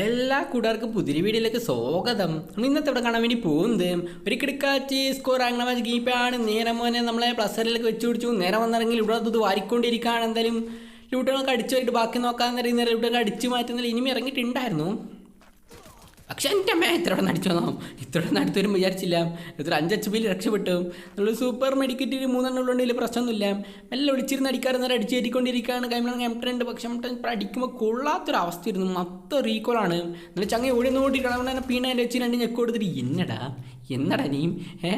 എല്ലാ കൂട്ടുകാർക്കും പുതിയ വീഡിയോയിലേക്ക് സ്വാഗതം. നമ്മൾ ഇന്നത്തെ ഇവിടെ കാണാൻ വേണ്ടി പോകുന്നത് ഒരു കിടക്കാച്ചി സ്കോർ അങ്ങനെ മാച്ച് ഗീപ്പാണ് നേരം മോനെ നമ്മളെ പ്ലസറിലേക്ക് വെച്ച് പിടിച്ചു. നേരം വന്നിറങ്ങി ഇവിടെ അത് വാരിക്കൊണ്ടിരിക്കുകയാണ്. എന്തായാലും ലൂട്ടുകളൊക്കെ അടിച്ചു പോയിട്ട് ബാക്കി നോക്കാൻ നേരം ലൂട്ടുകൾ അടിച്ചു മാറ്റുന്നില്ല ഇനിയും ഇറങ്ങിയിട്ടുണ്ടായിരുന്നു. പക്ഷെ എന്റെ അമ്മ ഇത്ര നടിച്ചു വന്നോ ഇത്ര നടത്തി വരും വിചാരിച്ചില്ല. ഇത്ര അഞ്ച് എച്ച് പിയിൽ രക്ഷപ്പെട്ടു. നമ്മൾ സൂപ്പർ മെഡിക്കറ്റ് മൂന്നെണ്ണം ഉള്ളതുകൊണ്ട് വലിയ പ്രശ്നമൊന്നുമില്ല. മെല്ലെ വിളിച്ചിരുന്ന് അടിക്കാറ് നേരം അടിച്ച് കയറ്റിക്കൊണ്ടിരിക്കുകയാണ്. കൈമണം ഉണ്ട് പക്ഷെ ഇപ്പം അടിക്കുമ്പോൾ കൊള്ളാത്തൊരു അവസ്ഥയായിരുന്നു. മൊത്തം റീകോളാണ് നല്ല ചങ്ങ ഓടി നോട്ടിട്ടാണ് തന്നെ പീണ വെച്ച് രണ്ട് ഞെക്ക് കൊടുത്തിട്ട് എന്നടാ എന്നടാ നീ? ഏ?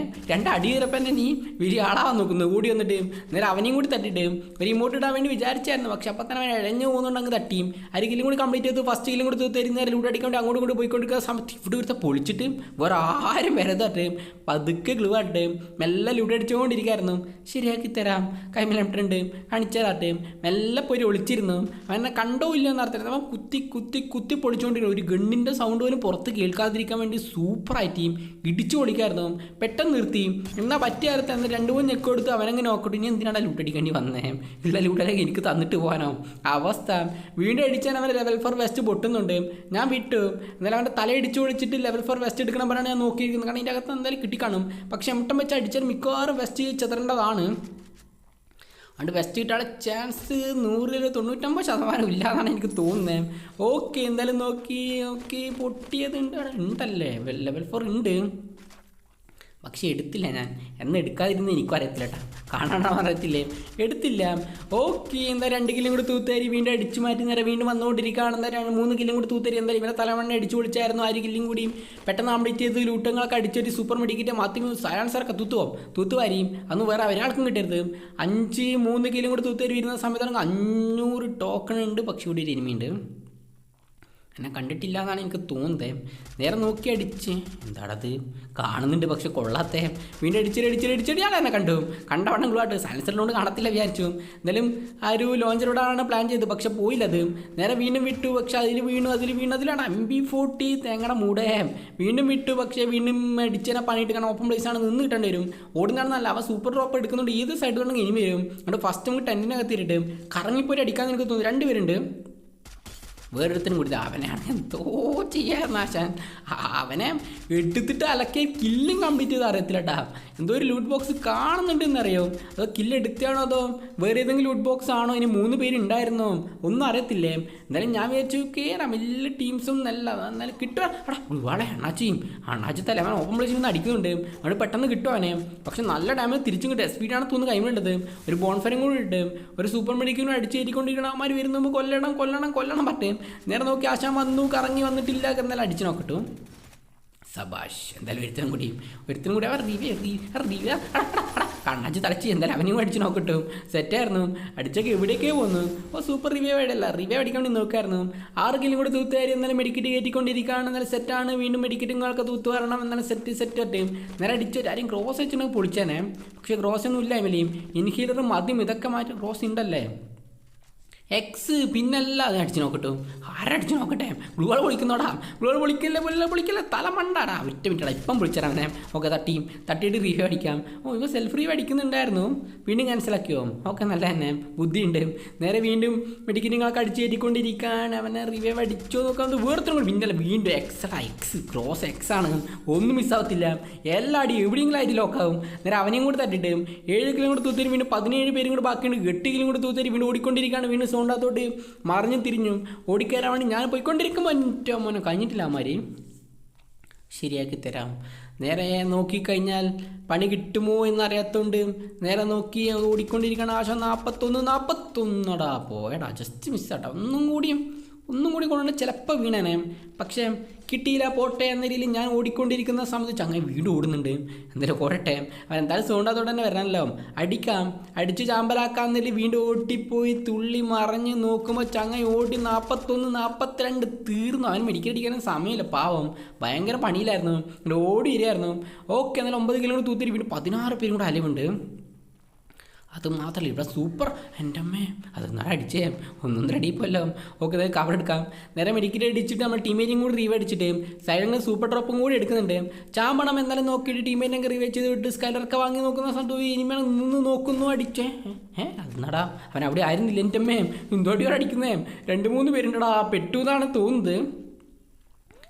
അടി കയറപ്പം നീ? വലിയ ആളാവാൻ നോക്കുന്നു. കൂടി വന്നിട്ട് നേരെ അവനെയും കൂടി തട്ടിട്ട് ഒരു ഇമോട്ട് ഇടാൻ വേണ്ടി വിചാരിച്ചായിരുന്നു. പക്ഷെ അപ്പം തന്നെ അവൻ ഇഴഞ്ഞു അങ്ങ് തട്ടിയും കില്ലും കൂടി കംപ്ലീറ്റ് ചെയ്ത്. ഫസ്റ്റ് കില്ലും കൂടി തരുന്ന നേരം ലൂട്ട് അടിക്കാൻ വേണ്ടി അങ്ങോട്ടും കൂടി പോയിക്കൊണ്ടിരിക്കുന്ന സമയത്ത് ഇവിടെ ഒരുത്ത പൊളിച്ചിട്ട് വേറെ ആരും വരതട്ട് പതുക്കെ ഗ്ലൂ ആട്ട് മെല്ലെ ലൂട്ട് അടിച്ചുകൊണ്ടിരിക്കായിരുന്നു. ശരിയാക്കി തരാം. കൈമലിട്ടുണ്ട് കാണിച്ചതാട്ട് മെല്ലെ പോയി ഒളിച്ചിരുന്നു. അവനെ കണ്ടോ ഇല്ല എന്നർത്ഥം അവൻ കുത്തി കുത്തി കുത്തി പൊളിച്ചുകൊണ്ടിരിക്കുന്നു. ഒരു ഗണ്ണിന്റെ സൗണ്ട് പോലും പുറത്ത് കേൾക്കാതിരിക്കാൻ വേണ്ടി സൂപ്പറായിട്ട് ഇടിച്ചു പൊളിക്കായിരുന്നു പെട്ടെന്ന് നിർത്തി. എന്നാൽ പറ്റിയ കാലത്ത് അന്ന് രണ്ട് മൂന്ന് ഞെക്ക് കൊടുത്ത് അവനങ്ങ് നോക്കട്ടെ. ഇനി എന്തിനാണ് ലൂട്ടടിക്കേണ്ടി വന്നേ? ഉള്ള ലൂട്ടലേക്ക് എനിക്ക് തന്നിട്ട് പോകാനോ? അവസ്ഥ. വീണ്ടും അടിച്ചാൽ അവൻ ലെവൽ ഫോർ വെസ്റ്റ് പൊട്ടുന്നുണ്ട്. ഞാൻ വിട്ടു. എന്നാലും അവന്റെ തല ഇടിച്ചു പൊളിച്ചിട്ട് ലെവൽ ഫോർ വെസ്റ്റ് എടുക്കണം പറഞ്ഞാണ് ഞാൻ നോക്കിയിരിക്കുന്നത്. കാരണം ഇതിന്റെ അകത്ത് എന്തായാലും കിട്ടിക്കാണും. പക്ഷെ എമട്ടം വെച്ച് അടിച്ചാൽ മിക്കവാറും വെസ്റ്റ് ചെതറേണ്ടതാണ്. അതുകൊണ്ട് വെസ്റ്റ് കിട്ടാനുള്ള ചാൻസ് നൂറിൽ തൊണ്ണൂറ്റമ്പത് ശതമാനം ഇല്ലാതാണ് എനിക്ക് തോന്നുന്നത്. ഓക്കെ എന്തായാലും നോക്കി ഓക്കെ പൊട്ടിയത് ഉണ്ട് ഉണ്ടല്ലേ? ലെവൽ ഫോർ ഉണ്ട്. പക്ഷെ എടുത്തില്ല ഞാൻ. എന്ന് എടുക്കാതിരുന്ന് എനിക്കും അറിയത്തില്ല കേട്ടോ കാണാനോ അറിയത്തില്ലേ? എടുത്തില്ല. ഓക്കെ എന്താ രണ്ട് കിലോ കൂടി തൂത്തേരി വീണ്ടും അടിച്ചു മാറ്റി നേരെ വീണ്ടും വന്നുകൊണ്ടിരിക്കുകയാണ് എന്താ രണ്ട് മൂന്ന് കിലോ കൂടി തൂത്തേരി എന്തായാലും ഇവരെ തലമണ്ണ അടിച്ചു പൊളിച്ചായിരുന്നു ആര് കില്ലും കൂടിയും പെട്ടെന്ന് കംപ്ലീറ്റ് ചെയ്ത് ലൂട്ടങ്ങളൊക്കെ അടിച്ചൊരു സൂപ്പർ മെഡിക്കറ്റ് മാറ്റി സാർക്ക് തൂത്തുവോ തൂത്തുവാരിയും അന്ന് വേറെ ഒരാൾക്കും കിട്ടരുത്. അഞ്ച് മൂന്ന് കിലോ കൂടി തൂത്തേരി വരുന്ന സമയത്താണെങ്കിൽ അഞ്ഞൂറ് ടോക്കൺ ഉണ്ട്. പക്ഷി ഇവിടെ ഒരു എന്നെ കണ്ടിട്ടില്ല എന്നാണ് എനിക്ക് തോന്നുന്നത് നേരെ നോക്കി അടിച്ച്. എന്താണത് കാണുന്നുണ്ട് പക്ഷെ കൊള്ളാത്തേ. വീണ്ടും അടിച്ചിട്ട് അടിച്ചിട്ട് അടിച്ചിട്ട് ഞാൻ എന്നെ കണ്ടു. കണ്ടവണ്ണം ഗ്ലൂട്ട് സയൻസറിനോട് കാണത്തില്ല വിചാരിച്ചു. എന്തായാലും ആ ഒരു ലോഞ്ചറോടാണ് പ്ലാൻ ചെയ്തത്. പക്ഷെ പോയില്ലത്. നേരെ വീണ്ടും വിട്ടു. പക്ഷെ അതിൽ വീണു അതിൽ വീണു. അതിലാണ് എം ബി ഫോർട്ടി തേങ്ങയുടെ മൂടേ. വീണ്ടും വിട്ടു. പക്ഷെ വീണ്ടും അടിച്ചതിനെ പണിയിട്ട് കാരണം ഓപ്പൺ പ്ലേസ് ആണ് നിന്ന് കിട്ടേണ്ടി വരും. ഓടുന്നതാണെന്നല്ല അവ സൂപ്പർ ഡ്രോപ്പ് എടുക്കുന്നുണ്ട്. ഏത് സൈഡ് കൊണ്ടെങ്കിൽ ഇനി വരും. അതുകൊണ്ട് ഫസ്റ്റ് നമുക്ക് ടെന്റിനകത്തിട്ട് കറങ്ങിപ്പോയി അടിക്കാൻ എനിക്ക് തോന്നുന്നു. രണ്ടുപേരുണ്ട് വേറൊരുത്തനും കൂടി അവനെയാണ് എന്തോ ചെയ്യാൻ നാശാൻ. അവനെ എടുത്തിട്ട് അലക്കിയ കില്ലും കംപ്ലീറ്റ് ചെയ്ത് അറിയത്തില്ല കേട്ടാ എന്തോ ഒരു ലൂട്ട് ബോക്സ് കാണുന്നുണ്ടെന്ന് അറിയോ അതോ കില്ല് എടുത്താണോ അതോ വേറെ ഏതെങ്കിലും ലൂട്ട് ബോക്സ് ആണോ? ഇനി മൂന്ന് പേര് ഉണ്ടായിരുന്നോ? ഒന്നും അറിയത്തില്ലേ? എന്തായാലും ഞാൻ വിചാരിച്ചു കയറാം എല്ലാ ടീംസും നല്ല എന്നാലും കിട്ടുക എടാ ഒരുപാട് അണ്ണാച്ചിയും അണ്ണാച്ചി. തല അവൻ ഓപ്പൺ പ്ലേസിൽ നിന്ന് അടിക്കുന്നുണ്ട്. അവന് പെട്ടെന്ന് കിട്ടും അവനെ. പക്ഷെ നല്ല ഡാമേജ് തിരിച്ചും കിട്ടും. സ്പീഡാണ് തോന്നുന്നു കൈമുണ്ടത് ഒരു ബോൺഫറും കൂടി ഇട്ട്. ഒരു സൂപ്പർ മെഡിക്കലും അടിച്ച് കയറ്റിക്കൊണ്ടിരിക്കണം അവന്മാർ വരുമ്പോൾ കൊല്ലണം കൊല്ലണം കൊല്ലണം പറ്റേ നേരെ നോക്കി ആശാൻ വന്നു കറങ്ങി വന്നിട്ടില്ല. എന്നാലും അടിച്ചു നോക്കട്ടു സബാഷ് എന്തായാലും ഒരുത്തനും കൂടിയും ഒരുത്തനും കൂടി. അവർ റിവ്യൂ റിവ്യൂ കണ്ണാച്ച് തലച്ചി എന്തായാലും അവനെയും അടിച്ച് നോക്കട്ടു. സെറ്റായിരുന്നു അടിച്ചൊക്കെ എവിടെയൊക്കെ പോന്നു. ഓ സൂപ്പർ റിവ്യൂ ആയിട്ടല്ല റിവ്യൂ അടിക്കാൻ വേണ്ടി നോക്കായിരുന്നു. ആറ് കിലും കൂടി തൂത്തുകാരി എന്നാലും മെഡിക്കറ്റ് കയറ്റിക്കൊണ്ടിരിക്കുകയാണ് എന്നാലും സെറ്റാണ് വീണ്ടും മെഡിക്കറ്റുകളൊക്കെ തൂത്ത് വരണം എന്നാലും സെറ്റ് സെറ്റ് ഒറ്റേ നേരെ അടിച്ച് ആരും ക്രോസ് വെച്ചിട്ടുണ്ടെങ്കിൽ പൊളിച്ചേനെ. പക്ഷേ ക്രോസ് ഒന്നും ഇല്ല എമിലിയും ഇൻഹീലറും മതിയും ഇതൊക്കെ മാറ്റി ക്രോസ് ഉണ്ടല്ലേ? എക്സ് പിന്നല്ല അത് അടിച്ച് നോക്കട്ടു. ആരടിച്ച് നോക്കട്ടെ? ഗ്ലൂകൾ പൊളിക്കുന്നോടാ. ഗ്ലൂകൾ പൊളിക്കല്ലേ പൊല്ല പൊളിക്കല്ലേ? തല മണ്ടാടാ. ഒറ്റ മിനിറ്റാ ഇപ്പം പൊളിച്ചാൽ അവനെ ഓക്കെ തട്ടിയും തട്ടിയിട്ട് റീഫ് അടിക്കാം. ഓ ഇപ്പോൾ സെൽഫ് റീവ് അടിക്കുന്നുണ്ടായിരുന്നു. വീണ്ടും ക്യാൻസലാക്കിയോ ഓക്കെ നല്ല തന്നെ. ബുദ്ധിയുണ്ട്. നേരെ വീണ്ടും മെഡിക്കറ്റുകളൊക്കെ അടിച്ച് കയറ്റിക്കൊണ്ടിരിക്കുകയാണ് അവനെ റീവേവ് അടിച്ചോ നോക്കാൻ വേർത്തിനും പിന്നല്ല വീണ്ടും എക്സടാ എക്സ് ക്രോസ് എക്സ് ആണ്. ഒന്നും മിസ്സാവത്തില്ല എല്ലാ അടി എവിടെയെങ്കിലും ആയിട്ട് ലോക്കാവും നേരെ അവനെയും കൂടി തട്ടിട്ട് ഏഴ് കിലോ കൂടെ തൂത്തരി വീണ്ടും പതിനേഴ് പേരും കൂടെ ബാക്കിയുണ്ട്. എട്ട് കിലോ കൂടെ തൂത്തരി വീണ്ടും ഓടിക്കൊണ്ടിരിക്കുകയാണ് വീണ്ടും സോണ്ടാത്തോട്ട് മറിഞ്ഞു തിരിഞ്ഞു ഓടിക്കയറാൻ വേണ്ടി ഞാൻ പോയിക്കൊണ്ടിരിക്കുമ്പോൾ എന്റെ മോനെ കഴിഞ്ഞിട്ടില്ല അമ്മാരി ശരിയാക്കി തരാം. നേരെ നോക്കിക്കഴിഞ്ഞാൽ പണി കിട്ടുമോ എന്നറിയാത്തതുകൊണ്ട് നേരെ നോക്കി ഓടിക്കൊണ്ടിരിക്കണം ആശ നാൽപ്പത്തൊന്ന് നാൽപ്പത്തൊന്നടാ പോയടാ ജസ്റ്റ് മിസ്സാട്ടാ ഒന്നും കൂടിയും ഒന്നും കൂടി കൊണ്ടുകൊണ്ട് ചിലപ്പോൾ വീണേനെ. പക്ഷേ കിട്ടിയില്ല പോട്ടെ എന്ന രീതിയിൽ ഞാൻ ഓടിക്കൊണ്ടിരിക്കുന്ന സമയത്ത് ചങ്ങ വീണ്ടും ഓടുന്നുണ്ട്. എന്തായാലും കൊരട്ടെ. അവൻ എന്തായാലും സോണ്ടാത്തോടെ തന്നെ വരാനല്ലോ അടിക്കാം. അടിച്ച് ചാമ്പലാക്കാം എന്നതിൽ വീണ്ടും ഓട്ടിപ്പോയി തുള്ളി മറിഞ്ഞ് നോക്കുമ്പോൾ ചങ്ങ ഓടി നാൽപ്പത്തൊന്ന് നാൽപ്പത്തിരണ്ട് തീർന്നു. അവൻ മെഡിക്കൽ സമയമില്ല പാവം. ഭയങ്കര പണിയിലായിരുന്നു. ഓടി വരികയായിരുന്നു. ഓക്കെ എന്നാലും ഒമ്പത് കിലോമീറ്റർ തൂത്തിരി വീണ്ടും പതിനാറ് പേരും കൂടെ അലവുണ്ട് അത് മാത്രമല്ല ഇവിടെ സൂപ്പർ. എന്റെ അമ്മേ അത് നേരെ അടിച്ചേ റെഡി പോയല്ലോ ഓക്കെ അതായത് കവർ എടുക്കാം. നേരെ മെഡിക്കൽ അടിച്ചിട്ട് നമ്മൾ ടീമേജും കൂടി റീവ് അടിച്ചിട്ട് സൈഡിൽ സൂപ്പർ ഡ്രോപ്പും കൂടി എടുക്കുന്നുണ്ട്. ചാമ്പണം എന്നാലും നോക്കിയിട്ട് ടീമേറ്റിനെ റീവ് ചെയ്ത് വിട്ട് സ്കൈലറൊക്കെ വാങ്ങി നോക്കുന്ന സ്ഥലത്ത് ഇനിമേൽ നിന്ന് നോക്കുന്നു അടിച്ചേ. ഏ അതെന്നാടാ അവൻ അവിടെ ആയിരുന്നില്ല എന്റെ അമ്മേ. എന്തോടിയോടെ അടിക്കുന്നേ? രണ്ട് മൂന്ന് പേരുണ്ടടാ. പെട്ടു എന്നാണ് തോന്നുന്നത്.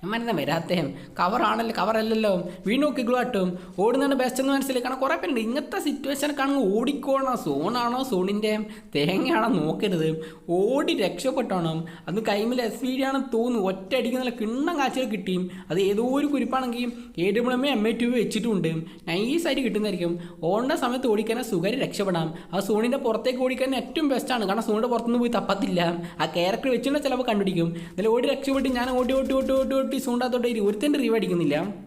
അമ്മരുന്ന വരാത്തേ? കവറാണല്ലോ കവറല്ലല്ലോ വീണ് നോക്കി ഗ്ലോട്ടും ഓടുന്നതാണ് ബെസ്റ്റ് എന്ന് മനസ്സിലായി കാരണം കുറേ പേരുണ്ട്. ഇങ്ങനത്തെ സിറ്റുവേഷനൊക്കെ ആണെങ്കിൽ ഓടിക്കോണോ. സോണാണോ സോണിന്റെ തേങ്ങയാണോ നോക്കരുത്. ഓടി രക്ഷപ്പെട്ടോണം. അത് കൈമിൽ എസ് വി ഡി ആണെന്ന് തോന്നുന്നു. ഒറ്റ അടിക്ക് കിണ്ണം കാച്ചിൽ കിട്ടിയും. അത് ഏതോ ഒരു കുരിപ്പാണെങ്കിൽ A W M M A two വെച്ചിട്ടുണ്ട് നൈസായിട്ട് കിട്ടുന്നതായിരിക്കും. ഓടേണ്ട സമയത്ത് ഓടിക്കാൻ സുഖം രക്ഷപ്പെടാം. ആ സോണിന്റെ പുറത്തേക്ക് ഓടിക്കാൻ ഏറ്റവും ബെസ്റ്റാണ് കാരണം സോണിന്റെ പുറത്തുനിന്ന് പോയി തപ്പത്തില്ല. ആ ക്യാരക്ടർ വെച്ചിട്ടുള്ള ചിലപ്പോൾ കണ്ടുപിടിക്കും. എന്നാലും ഓടി രക്ഷപ്പെട്ട് ഞാൻ ഓടി ഓട്ടി ഓട്ടി ഓടി ഓടി സൂണ്ടാത്തോട്ട് ഒരുത്തന്റെ റീവ് അടിക്കുന്നില്ല.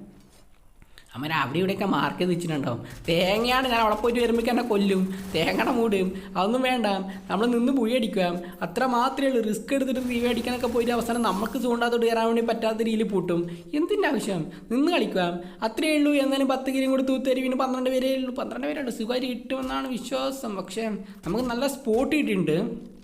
അമ്മ അവിടെ ഇവിടെയൊക്കെ മാർക്ക് ചെയ്ത് വെച്ചിട്ടുണ്ടാവും. തേങ്ങയാണ് ഞാൻ അവിടെ പോയിട്ട് വരുമ്പോൾ എന്നെ കൊല്ലും. തേങ്ങയുടെ മൂടും. അതൊന്നും വേണ്ട. നമ്മൾ നിന്ന് പുഴി അടിക്കുക. അത്ര മാത്രമേ ഉള്ളൂ. റിസ്ക് എടുത്തിട്ട് റീവ് അടിക്കാനൊക്കെ പോയിട്ട് അവസാനം നമുക്ക് ചൂണ്ടാത്തോട്ട് കയറാൻ വേണ്ടി പറ്റാത്ത രീതിയിൽ പൂട്ടും. എന്തിന്റെ ആവശ്യം? നിന്ന് കളിക്കുക. അത്രയേ ഉള്ളൂ. എന്നാലും പത്ത് കിലും കൂടി തൂത്തേരി പിന്നെ പന്ത്രണ്ട് പേരേ ഉള്ളൂ. പന്ത്രണ്ട് പേരുണ്ട് സുഖമായിട്ട് കിട്ടുമെന്നാണ് വിശ്വാസം. പക്ഷേ നമുക്ക് നല്ല സ്പോട്ട് കിട്ടിയിട്ടുണ്ട്.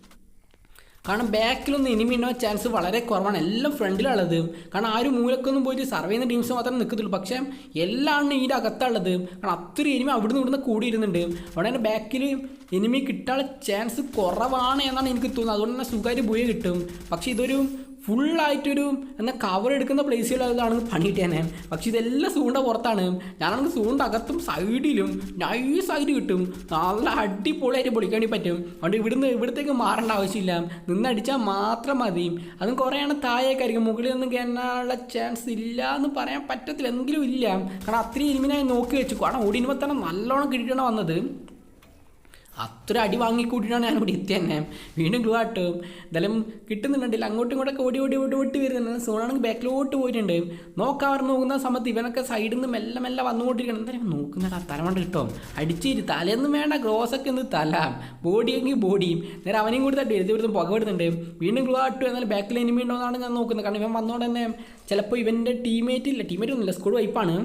കാരണം ബാക്കിലൊന്നും ഇനി ഉണ്ടോ ചാൻസ് വളരെ കുറവാണ്. എല്ലാം ഫ്രണ്ടിലുള്ളത് കാരണം ആ ഒരു മൂലക്കൊന്നും പോയിട്ട് സർവേ ചെയ്യുന്ന ടീംസ് മാത്രമേ നിൽക്കത്തുള്ളൂ പക്ഷേ എല്ലാം ഇതിന്റെ അകത്തുള്ളത് കാരണം അത്രയും ഇനിമി അവിടുന്ന് ഇവിടുന്ന് കൂടിയിരുന്നുണ്ട്. അവിടെ തന്നെ ബാക്കിൽ ഇനിമി കിട്ടാനുള്ള ചാൻസ് കുറവാണ് എന്നാണ് എനിക്ക് തോന്നുന്നത്. അതുകൊണ്ട് തന്നെ സുഖമായിട്ട് പോയി കിട്ടും. പക്ഷേ ഇതൊരു ഫുള്ളായിട്ടൊരു എന്നാൽ കവർ എടുക്കുന്ന പ്ലേസുകളിലാണ് തന്നെ പക്ഷെ ഇതെല്ലാം സൂണ്ട പുറത്താണ്. ഞാനാണെങ്കിൽ സൂണ്ട അകത്തും സൈഡിലും നൈസായിട്ട് കിട്ടും. നല്ല അടിപൊളിയായിട്ട് പൊളിക്കാൻ വേണ്ടി പറ്റും. അതുകൊണ്ട് ഇവിടുന്ന് ഇവിടത്തേക്ക് മാറേണ്ട ആവശ്യമില്ല. നിന്നടിച്ചാൽ മാത്രം മതി. അതും കുറേയാണ് താഴേക്കായിരിക്കും. മുകളിൽ നിന്ന് കയറാനുള്ള ചാൻസ് ഇല്ല എന്ന് പറയാൻ പറ്റത്തില്ല. എന്തെങ്കിലും ഇല്ല. കാരണം അത്രയും ഇരുമിനായി നോക്കി വെച്ചു. കാരണം ഓടിനുമ്പോൾ തന്നെ നല്ലോണം കിട്ടിയിട്ടാണ് വന്നത്. അത്ര അടി വാങ്ങിക്കൂട്ടിയിട്ടാണ് ഞാൻ ഇവിടെ എത്തി തന്നെ. വീണ്ടും ഗ്ലൂ ആട്ടും എന്തായാലും കിട്ടുന്നുണ്ടെങ്കിൽ അങ്ങോട്ടും ഇങ്ങോട്ടൊക്കെ ഓടി ഓടി ഓടി ഓടി വരുന്നുണ്ട്. സോണാണെങ്കിൽ ബാക്കിലോട്ട് പോയിട്ടുണ്ട്. നോക്കാവർ നോക്കുന്ന സമയത്ത് ഇവനൊക്കെ സൈഡിൽ നിന്ന് മെല്ലെ മെല്ലെ വന്നുകൊണ്ടിരിക്കണം എന്തായാലും നോക്കുന്നുണ്ട് ആ തലമണ്ട കിട്ടും അടിച്ചിരി തലയൊന്നും വേണ്ട ഗ്രോസൊക്കെ ഒന്ന് തല. ബോഡിയെങ്കിൽ ബോഡിയും നേരെ അവനെയും കൂടി തട്ടി എഴുതി വരുത്തും പുക വീണ്ടും ഗ്ലൂ ആട്ടും ബാക്കിൽ എനിമി ഉണ്ടോ എന്നാണ് ഞാൻ നോക്കുന്നത്. കാരണം ഇവൻ വന്നോണ്ട് തന്നെ ചിലപ്പോൾ ഇവന്റെ ടീമേറ്റ് ഇല്ല. ടീമേറ്റ് ഒന്നുമില്ല. സ്കൂൾ വൈപ്പാണ്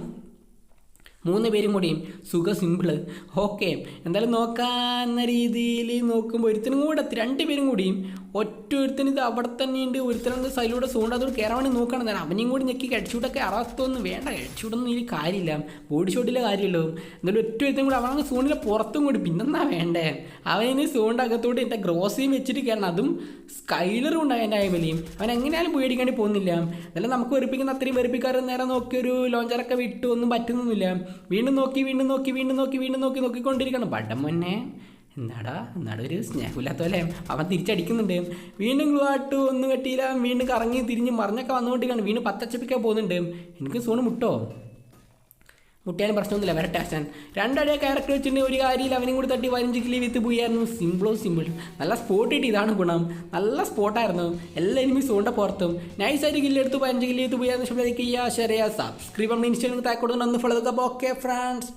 മൂന്ന് പേരും കൂടിയും സുഖ സിമ്പിൾ ഓക്കെ എന്തായാലും നോക്കാന്ന രീതിയിൽ നോക്കുമ്പോൾ ഒരുത്തിനും കൂടെ രണ്ട് പേരും കൂടിയും ഒറ്റ ഒരുത്തന് ഇത് അവിടെ തന്നെയുണ്ട്. ഒരുത്തനുണ്ട് സൈലൂടെ സോണ്ട് അതോട് കയറാൻ വേണ്ടി നോക്കണം ഞാൻ അവനെയും കൂടി ഞെക്കി കഴിച്ചൂട്ടൊക്കെ അറത്തൊന്നും വേണ്ട. കഴിച്ചൂടൊന്നും ഇനി കാര്യമില്ല. ബോഡി ഷോട്ടിലെ കാര്യമല്ലോ. എന്നാലും ഒറ്റ ഒരുത്തനും കൂടി അവനങ്ങ് സോണിലെ പുറത്തും കൂടി പിന്നെന്നാ വേണ്ടേ? അവന് സോണിന്റെ അകത്തോട്ട് എന്റെ ഗ്രോസയും വെച്ചിട്ട് കയറണം അതും സ്കൈലറും ഉണ്ടായി എന്റെ അയമലിയും. അവൻ എങ്ങനെയാലും പേടിക്കേണ്ടി പോകുന്നില്ല. എന്നാലും നമുക്ക് വെറുപ്പിക്കുന്ന അത്രയും വെറുപ്പിക്കാറ് നേരെ നോക്കി ഒരു ലോഞ്ചറൊക്കെ വിട്ടു. ഒന്നും പറ്റുന്നൊന്നുമില്ല. വീണ്ടും നോക്കി വീണ്ടും നോക്കി വീണ്ടും നോക്കി വീണ്ടും നോക്കി നോക്കിക്കൊണ്ടിരിക്കണം പടം മുന്നേ എന്താടാ എന്നാടാ ഒരു സ്നേഹമില്ലാത്ത പോലെ അവൻ തിരിച്ചടിക്കുന്നുണ്ട്. വീണ്ടും ഗ്ലൂ ആട്ട് ഒന്നും കെട്ടിയില്ല. വീണ്ടും കറങ്ങി തിരിഞ്ഞ് മറിഞ്ഞൊക്കെ വന്നുകൊണ്ടിരിക്കുകയാണ് വീണ്ടും പത്തച്ചപ്പിക്കാൻ പോകുന്നുണ്ട്. എനിക്ക് സോണ് മുട്ടോ. മുട്ടിയാലും പ്രശ്നമൊന്നുമില്ല. വരട്ടെ അച്ഛൻ. രണ്ടടിയ ക്യാരക്ടർ വെച്ചിട്ട് ഒരു കാര്യമില്ല. അവനും കൂടി തട്ടി പതിനഞ്ച് കിലി വിത്ത് പോയായിരുന്നു സിമ്പിളോ സിമ്പിൾ നല്ല സ്പോട്ട് കിട്ടി ഇതാണ് ഗുണം. നല്ല സ്പോട്ടായിരുന്നു എല്ലാ എനിമി സോണ്ട പുറത്തും. നൈസായിട്ട് കില്ല് എടുത്ത്. പതിനഞ്ച് കിലി വിത്ത് പോയായിരുന്നു ശരിയാ സബ്സ്ക്രൈബ് നമ്മൾ ഇൻസ്റ്റാഗ്രാം താക്കോട്ട് ഒന്ന് ഫോളോ ഓക്കെ ഫ്രണ്ട്സ്